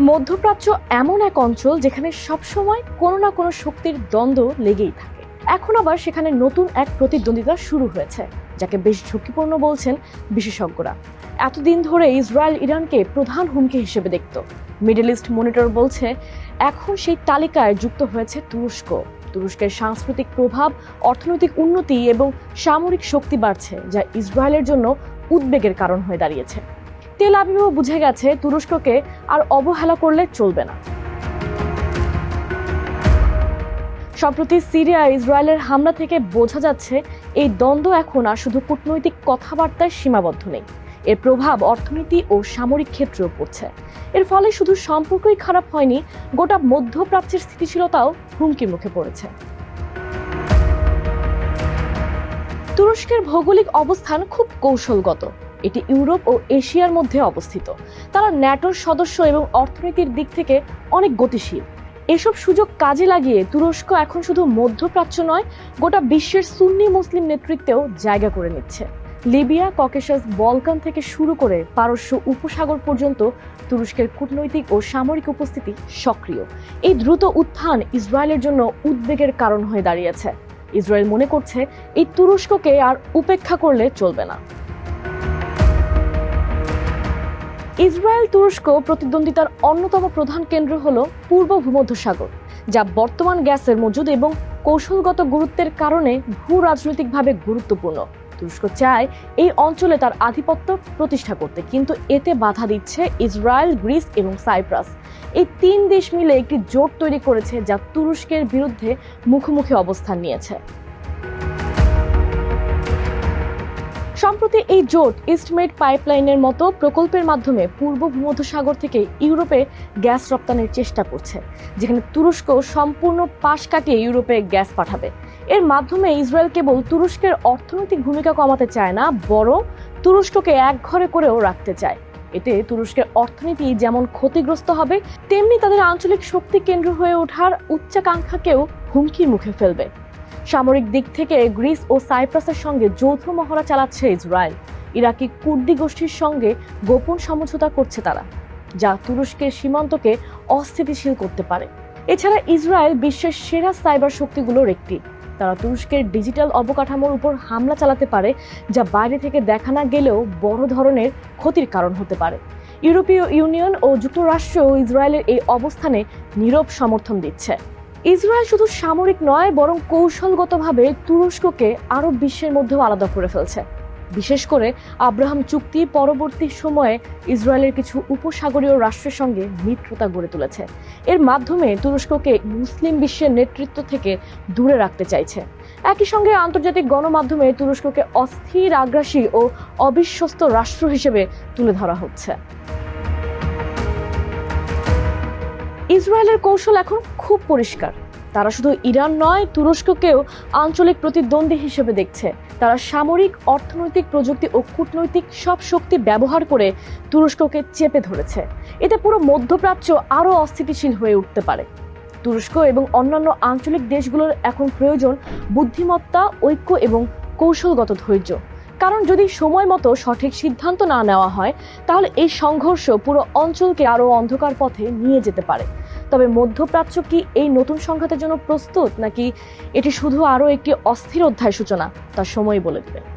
মধ্যপ্রাচ্য এমন এক অঞ্চল যেখানে সবসময় কোনো না কোনো শক্তির দ্বন্দ্ব লেগেই থাকে। এখন আবার সেখানে নতুন এক প্রতিদ্বন্দ্বিতা শুরু হয়েছে, যাকে বেশ ঝুঁকিপূর্ণ বলছেন বিশেষজ্ঞরা। এতদিন ধরে ইসরায়েল ইরানকে প্রধান হুমকি হিসেবে দেখত। মিডল ইস্ট মনিটর বলছে, এখন সেই তালিকায় যুক্ত হয়েছে তুরস্ক। তুরস্কের সাংস্কৃতিক প্রভাব, অর্থনৈতিক উন্নতি এবং সামরিক শক্তি বাড়ছে, যা ইসরায়েলের জন্য উদ্বেগের কারণ হয়ে দাঁড়িয়েছে। তেল আবিবও বুঝে গেছে তুরস্ককে আর অবহেলা করলে চলবে না। সম্প্রতি সিরিয়া ইসরায়েলের হামলা থেকে বোঝা যাচ্ছে এই দ্বন্দ্ব এখন আর শুধু কূটনৈতিক কথাবার্তায় সীমাবদ্ধ নেই। এর প্রভাব অর্থনীতি ও সামরিক ক্ষেত্রেও পড়ছে। এর ফলে শুধু সম্পর্কই খারাপ হয়নি, গোটা মধ্যপ্রাচ্যের স্থিতিশীলতাও হুমকির মুখে পড়েছে। তুরস্কের ভৌগোলিক অবস্থান খুব কৌশলগত। এটি ইউরোপ ও এশিয়ার মধ্যে অবস্থিত। তারা ন্যাটোর সদস্য এবং অর্থনীতির দিক থেকে অনেক গতিশীল। এসব সুযোগ কাজে লাগিয়ে তুরস্ক এখন শুধু মধ্যপ্রাচ্য নয়, গোটা বিশ্বের সুন্নি মুসলিম নেতৃত্বেও জায়গা করে নিচ্ছে। লিবিয়া, ককেশাস, বলকান থেকে শুরু করে পারস্য উপসাগর পর্যন্ত তুরস্কের কূটনৈতিক ও সামরিক উপস্থিতি সক্রিয়। এই দ্রুত উত্থান ইসরায়েলের জন্য উদ্বেগের কারণ হয়ে দাঁড়িয়েছে। ইসরায়েল মনে করছে, এই তুরস্ককে আর উপেক্ষা করলে চলবে না। ইসরায়েল তুরস্ক প্রতিদ্বন্দ্বিতার অন্যতম প্রধান কেন্দ্র হল পূর্ব ভূমধ্যসাগর, যা বর্তমান গ্যাসের মজুদ এবং কৌশলগত গুরুত্বের কারণে ভূ রাজনৈতিকভাবে গুরুত্বপূর্ণ। তুরস্ক চায় এই অঞ্চলে তার আধিপত্য প্রতিষ্ঠা করতে, কিন্তু এতে বাধা দিচ্ছে ইসরায়েল, গ্রিস এবং সাইপ্রাস। এই তিন দেশ মিলে একটি জোট তৈরি করেছে যা তুরস্কের বিরুদ্ধে মুখোমুখি অবস্থান নিয়েছে। সম্প্রতি এই জোট ইস্টমেড পাইপলাইনের মতো প্রকল্পের মাধ্যমে পূর্ব ভূমধ্যসাগর থেকে ইউরোপে গ্যাস রপ্তানির চেষ্টা করছে, যেখানে তুরস্ক সম্পূর্ণ পাশ কাটিয়ে ইউরোপে গ্যাস পাঠাবে। এর মাধ্যমে ইসরায়েল কেবল তুরস্কের অর্থনৈতিক ভূমিকা কমাতে চায় না, বরং তুরস্ককে এক ঘরে করেও রাখতে চায়। এতে তুরস্কের অর্থনীতি যেমন ক্ষতিগ্রস্ত হবে, তেমনি তাদের আঞ্চলিক শক্তি কেন্দ্র হয়ে ওঠার উচ্চাকাঙ্ক্ষাকেও হুমকির মুখে ফেলবে। সামরিক দিক থেকে গ্রিস ও সাইপ্রাসের সঙ্গে যৌথ মহড়া চালাচ্ছে ইসরায়েল। ইরাকি কুর্দি গোষ্ঠীর সঙ্গে গোপন সমঝোতা করছে তারা, যা তুরস্কের সীমান্তকে অস্থিতিশীল করতে পারে। এছাড়া ইসরায়েল বিশ্বের সেরা সাইবার শক্তিগুলোর একটি। তারা তুরস্কের ডিজিটাল অবকাঠামোর উপর হামলা চালাতে পারে, যা বাইরে থেকে দেখা না গেলেও বড় ধরনের ক্ষতির কারণ হতে পারে। ইউরোপীয় ইউনিয়ন ও যুক্তরাষ্ট্র ইসরায়েলের এই অবস্থানে নীরব সমর্থন দিচ্ছে। ইসরায়েল শুধু সামরিক নয়, বরং কৌশলগতভাবে তুরস্ককে আরব বিশ্বের মধ্যেও আলাদা করে ফেলছে। বিশেষ করে আব্রাহাম চুক্তি পরবর্তী সময়ে ইসরায়েলের কিছু উপসাগরীয় রাষ্ট্রের সঙ্গে মিত্রতা গড়ে তুলেছে। এর মাধ্যমে তুরস্ককে মুসলিম বিশ্বের নেতৃত্ব থেকে দূরে রাখতে চাইছে। একই সঙ্গে আন্তর্জাতিক গণমাধ্যমে তুরস্ককে অস্থির, আগ্রাসী ও অবিশ্বস্ত রাষ্ট্র হিসেবে তুলে ধরা হচ্ছে। ইসরায়েলের কৌশল এখন খুব পরিষ্কার। তারা শুধু ইরান নয়, তুরস্ককেও আঞ্চলিক প্রতিদ্বন্দ্বী হিসেবে দেখছে। তারা সামরিক, অর্থনৈতিক প্রযুক্তি ও কূটনৈতিক সব শক্তি ব্যবহার করে তুরস্ককে চেপে ধরেছে। এতে পুরো মধ্যপ্রাচ্য আরও অস্থিতিশীল হয়ে উঠতে পারে। তুরস্ক এবং অন্যান্য আঞ্চলিক দেশগুলোর এখন প্রয়োজন বুদ্ধিমত্তা, ঐক্য এবং কৌশলগত ধৈর্য। কারণ যদি সময় মতো সঠিক সিদ্ধান্ত না নেওয়া হয়, তাহলে এই সংঘর্ষ পুরো অঞ্চলকে আরও অন্ধকার পথে নিয়ে যেতে পারে। তবে মধ্যপ্রাচ্য কি এই নতুন সংঘাতের জন্য প্রস্তুত, নাকি এটি শুধু আরও একটি অস্থির অধ্যায় সূচনা? তা সময় বলে দেবে।